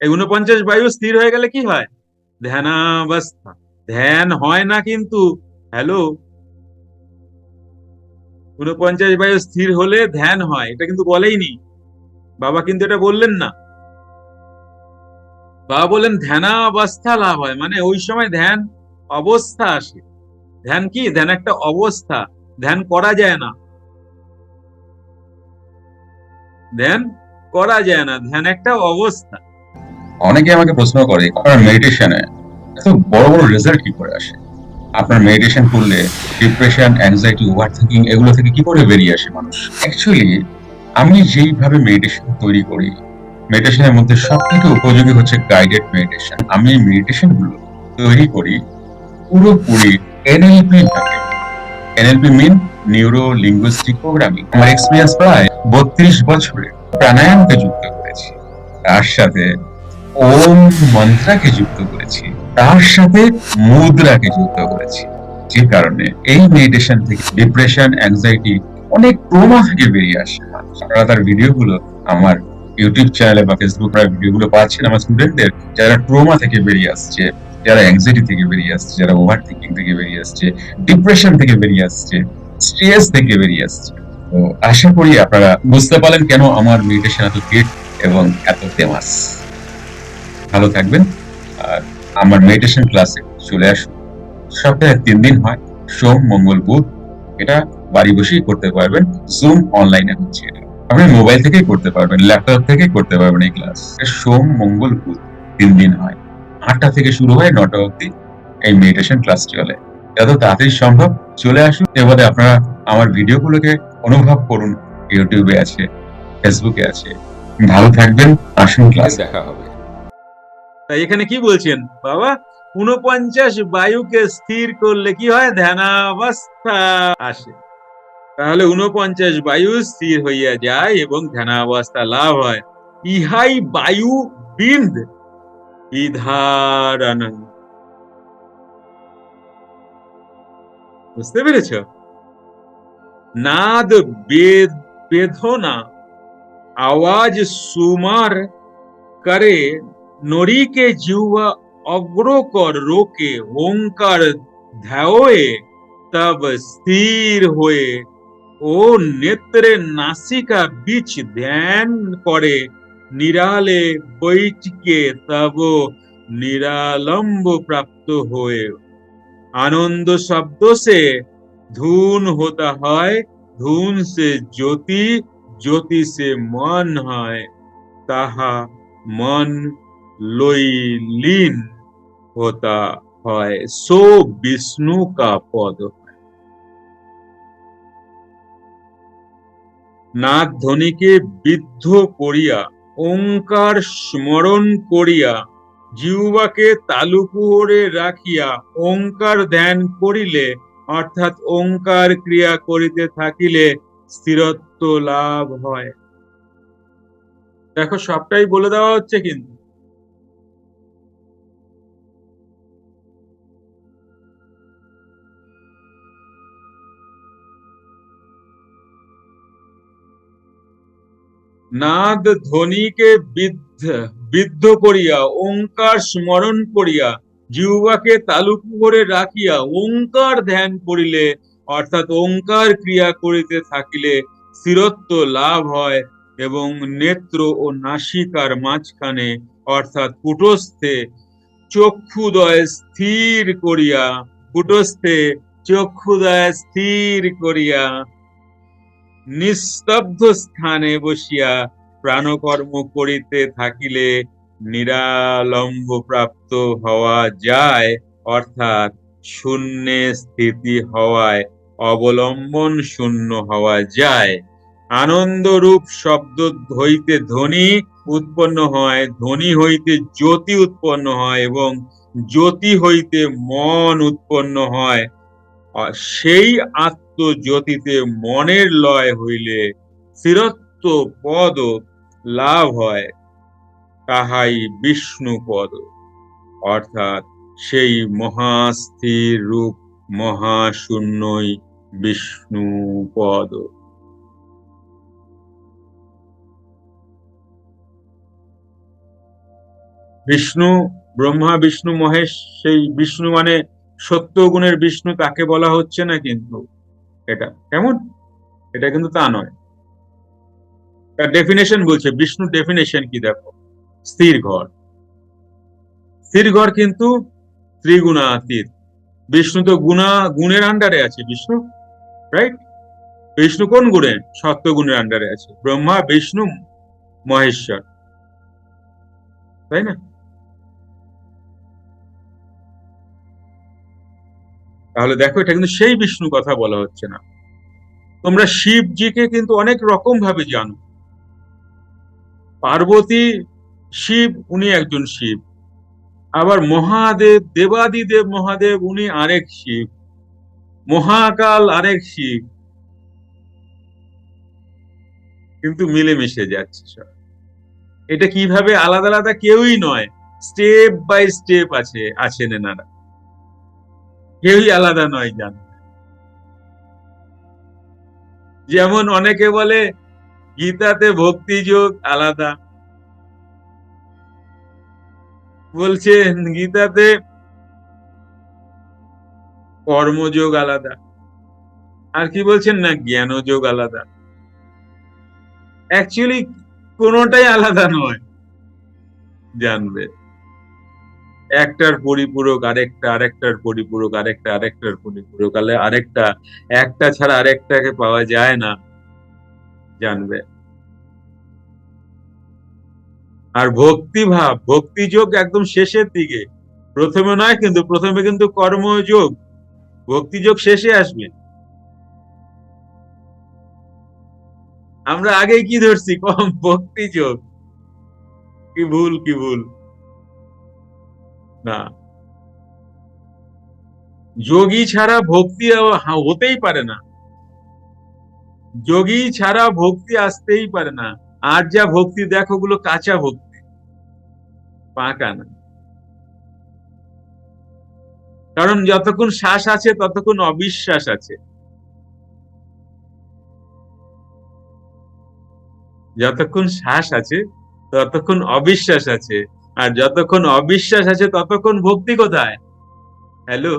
এই উনপঞ্চাশ বায়ু স্থির হয়ে গেলে কি হয়? ধ্যানাবস্থা। ধ্যান হয় না কিন্তু, হ্যালো? উনপঞ্চাশ বায়ু স্থির হলে ধ্যান হয়, এটা কিন্তু বলেইনি। বাবা কিন্তু এটা বললেন না। বাবা বললেন ধ্যানাবস্থা লাভ হয় মানে ওই সময় ধ্যান অবস্থা আসে। ধ্যান কি? ধ্যান একটা অবস্থা। ধ্যান করা যায় না। ধ্যান করা যায় না। ধ্যান একটা অবস্থা। অনেকে আমাকে প্রশ্ন করে আপনার মেডিটেশনে এত বড় বড় রেজাল্ট কি করে আসে? আপনার মেডিটেশন করলে ডিপ্রেশন অ্যাংজাইটি ওভার থিঙ্কিং এগুলো থেকে কি করে বেরিয়ে আসে মানুষ? অ্যাকচুয়ালি আমি যেইভাবে মেডিটেশন তৈরি করি মেডিটেশনের মধ্যে সব থেকে উপযোগী হচ্ছে গাইডেড মেডিটেশন আমি মেডিটেশনগুলো তৈরি করি পুরোপুরি এনএলপি থাকে NLP mean neuro linguistic programming আমার এক্সপিরিয়েন্স প্রায় বত্রিশ বছরে প্রাণায়ামকে যুক্ত করেছি। তার সাথে ওম মন্ত্রাকে যুক্ত করেছি। তার সাথে মুদ্রাকে যুক্ত করেছি। যে কারণে এই মেডিটেশন থেকে ডিপ্রেশন অ্যাংজাইটি অনেক ট্রমা থেকে বেরিয়ে আসে। আপনারা তার ভিডিওগুলো আমার ইউটিউব চ্যানেলে বা ফেসবুক ভিডিওগুলো পাচ্ছেন আমার স্টুডেন্টদের যারা ট্রমা থেকে বেরিয়ে আসছে, যারা অ্যাংজাইটি থেকে বেরিয়ে আসছে, যারা ওভার থিঙ্কিং থেকে বেরিয়ে আসছে ডিপ্রেশন থেকে বেরিয়ে আসছে স্ট্রেস থেকে বেরিয়ে আসছে। তো আশা করি আপনারা বুঝতে পারলেন কেন আমার মেডিটেশন এত হিট এবং এত ফেমাস ভালো থাকবেন। আর আমার মেডিটেশন ক্লাসে চলে আসুন। সপ্তাহে তিন দিন হয়, সোম, মঙ্গল, বুধ। এটা বাড়ি বসেই করতে পারবেন। জুম অনলাইনে হচ্ছে এটা। আপনি মোবাইল থেকেই করতে পারবেন ল্যাপটপ থেকে করতে পারবেন এই ক্লাস সোম, মঙ্গল, বুধ তিন দিন হয়। আটটা থেকে শুরু হয়, নটা অবধি এই মেডিটেশন ক্লাস চলে। যত তাড়াতাড়ি সম্ভব চলে আসুন। এবারে আপনারা আমার ভিডিওগুলোকে অনুভব করুন। ইউটিউবে আছে ফেসবুকে আছে। ভালো থাকবেন, আসুন ক্লাস দেখা হবে। তাই এখানে কি বলছেন? বাবা উনপঞ্চাশ বায়ুকে স্থির করলে কি হয়? ধ্যানাবস্থা আসে। তাহলে উনপঞ্চাশ বায়ু স্থির হইয়া যায় এবং ধ্যানাবস্থা লাভ হয়। ইহাই বায়ু বিন্দ। ইধারানন্দ বুঝতে পেরেছ? নাদ বেদ, বেদনা, আওয়াজ সুমার করে নরীকে জিহ্বা অগ্রকর রোকে ওঙ্কার ধ্যায়ে তব স্থির হয়ে ও নেত্রে নাসিকা বিচ ধ্যান করে, নিরালে বৈঠকে তব নিরালম্ব প্রাপ্ত হয়ে। আনন্দ শব্দ সে, ধুন হতা হয়, ধুন সে জ্যোতি জ্যোতি সে মন হয়, তাহা মন লইলীন होता হয়, সো বিষ্ণু কা পদ নাদ ধ্বনিকে বিদ্ধ করিয়া, ওঙ্কার স্মরণ করিয়া, জিহ্বাকে তালুকুহরে রাখিয়া, ওঙ্কার ধ্যান করিলে, অর্থাৎ ওঙ্কার ক্রিয়া করিতে থাকিলে স্থিরত্ব লাভ হয়। দেখো, সবটাই বলে দেওয়া হচ্ছে কিন্তু। নাদ ধ্বনিকে বিদ্ধ বিদ্ধ করিয়া, ওঙ্কার স্মরণ করিয়া, জিহ্বাকে তালুকু করে রাখিয়া, ওঙ্কার ধ্যান করিলে, অর্থাৎ ওঙ্কার ক্রিয়া করিতে থাকিলে স্থিরত্ব লাভ হয় এবং নেত্র ও নাসিকার মাঝখানে, অর্থাৎ কুটস্থে, চক্ষুদয় স্থির করিয়া, কুটস্থে চক্ষুদয় স্থির করিয়া নিস্তব্ধ স্থানে বসিয়া প্রাণকর্ম করিতে থাকিলে নিরালম্ব প্রাপ্ত হওয়া যায়, অর্থাৎ শূন্যে স্থিতি হওয়ায় অবলম্বন শূন্য হওয়া যায়। আনন্দ রূপ শব্দ হইতে ধ্বনি উৎপন্ন হয়, ধ্বনি হইতে জ্যোতি উৎপন্ন হয় এবং জ্যোতি হইতে মন উৎপন্ন হয়। আর সেই আত্মজ্যোতিতে মনের লয় হইলে স্থিরত্ব পদ লাভ হয়, তাহাই বিষ্ণু পদ। অর্থাৎ সেই মহাস্থির রূপ মহাশূন্যই বিষ্ণু পদ। বিষ্ণু, ব্রহ্মা, বিষ্ণু, মহেশ, সেই বিষ্ণু মানে সত্য গুণের বিষ্ণু, তাকে বলা হচ্ছে না কিন্তু। এটা কেমন? এটা কিন্তু তা নয়। তার ডেফিনেশন বলছে, বিষ্ণু ডেফিনেশন কি দেখো? স্থির ঘর। স্থির ঘর কিন্তু ত্রিগুণাতীত। বিষ্ণু তো গুণা, গুণের আন্ডারে আছে বিষ্ণু রাইট বিষ্ণু কোন গুণে? সত্য গুণের আন্ডারে আছে। ব্রহ্মা, বিষ্ণু, মহেশ্বর। তাই না? তাহলে দেখো, এটা কিন্তু সেই বিষ্ণু কথা বলা হচ্ছে না। তোমরা শিবজিকে কিন্তু অনেক রকম ভাবে জানো। পার্বতী শিব, উনি একজন শিব। আবার মহাদেব, দেবাদিদেব মহাদেব, উনি আরেক শিব। মহাকাল আরেক শিব। কিন্তু মিলেমিশে যাচ্ছে সব। এটা কীভাবে আলাদা আলাদা কেউই নয়, স্টেপ বাই স্টেপ আছে, আছেন এনারা। কেউই আলাদা নয় জান। যেমন অনেকে বলে, গীতাতে ভক্তি যোগ আলাদা। বলছে গীতাতে কর্মযোগ আলাদা। আর কি বলছেন না, জ্ঞানযোগ আলাদা। অ্যাকচুয়ালি কোনোটাই আলাদা নয়। জানবে। একটার পরিপূরক আরেকটা, আরেকটার পরিপূরক আরেকটা, আরেকটার পরিপূরক আরেকটা, একটা ছাড়া আরেকটাকে পাওয়া যায় না। জানবে? আর ভক্তি ভাব, ভক্তি যোগ একদম শেষের দিকে। প্রথমে নয় কিন্তু, প্রথমে কিন্তু কর্মযোগ। ভক্তি যোগ শেষে আসবে। আমরা আগে কি ধরছি? কম ভক্তি যোগ। কি ভুল কি ভুল? না। যোগী ছাড়া ভক্তি হতেই পারে না। যোগী ছাড়া ভক্তি আসতেই পারে না। আর যা ভক্তি, দেখো ওগুলো কাঁচা ভক্তি। পাকা না। কারণ যতক্ষণ শ্বাস আছে, ততক্ষণ অবিশ্বাস আছে। যতক্ষণ শ্বাস আছে, ততক্ষণ অবিশ্বাস আছে। আর যতক্ষণ অবিশ্বাস আছে, ততক্ষণ ভক্তি কোথায়? হ্যালো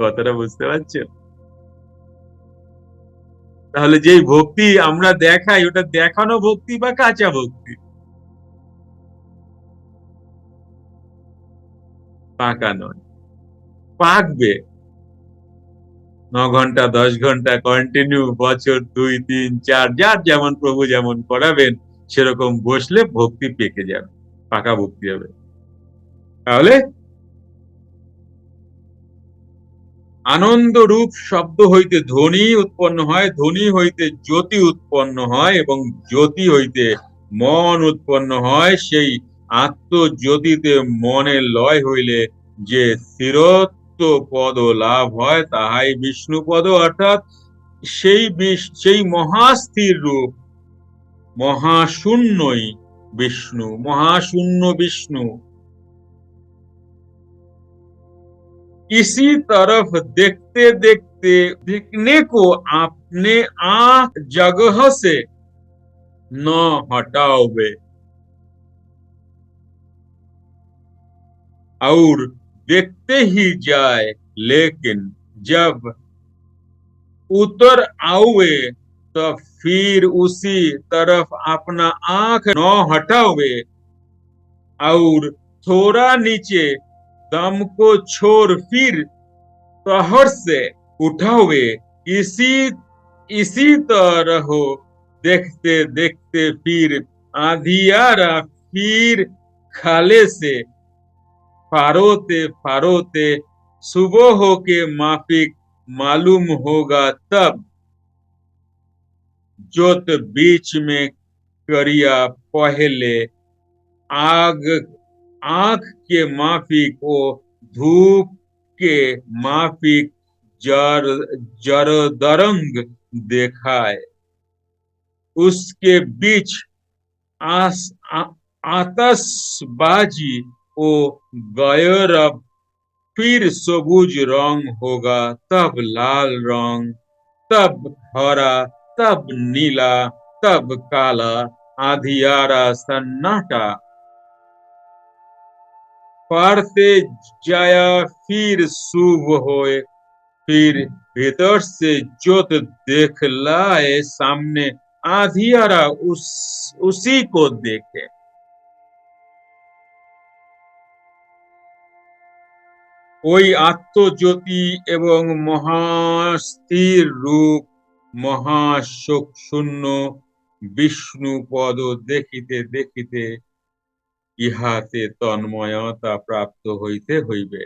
কথাটা বুঝতে পারছ? তাহলে যেই ভক্তি আমরা দেখাই, ওটা দেখানো ভক্তি বা কাঁচা ভক্তি? পাকা নয়। পাকবে। ন ঘণ্টা, দশ ঘণ্টা কন্টিনিউ বছর দুই, তিন, চার, যার যেমন প্রভু যেমন করাবেন। সেরকম বসলে ভক্তি পেকে যাবে পাকা ভক্তি হবে। তাহলে আনন্দ রূপ শব্দ হইতে ধ্বনি উৎপন্ন হয়, ধ্বনি হইতে জ্যোতি উৎপন্ন হয় এবং জ্যোতি হইতে মন উৎপন্ন হয়, সেই আত্মজ্যোতিতে মনে লয় হইলে যে স্থিরত্ব পদ লাভ হয়, তাহাই বিষ্ণু পদ অর্থাৎ সেই সেই মহাস্থির রূপ মহাশূন্যই বিষ্ণু মহাশূন্য বিষ্ণু इसी तरफ देखते देखते देखने को अपने आंख जगह से न हटाओगे और देखते ही जाए लेकिन जब उतर आओगे तो फिर उसी तरफ़ अपना आँख न हटाओगे और थोड़ा नीचे दम को छोड़ फिर तहर से उठाओगे। इसी इसी तरह हो देखते देखते फिर आधियारा फिर खाले से फारोते फारोते सुबह हो के माफिक मालूम होगा तब जोत बीच में करिया पहले आग आँख के माफिक ओ धूप के माफिक जर जरदरंग देखाए। उसके बीच आस आ, आतशबाजी ओ गैरब फिर सबूज रंग होगा तब लाल रंग तब हरा तब नीला तब काला आधियारा सन्नाटा पढ़ते जाया फिर शुभ होए फिर भीतर से ज्योत देख लाए सामने आधियारा उस उसी को देखे ওই আত্মজ্যোতি এবং মহাস্থির রূপ মহাশোক শূন্য বিষ্ণু পদ দেখিতে দেখিতে ইহাতে তন্ময়তা প্রাপ্ত হইতে হইবে।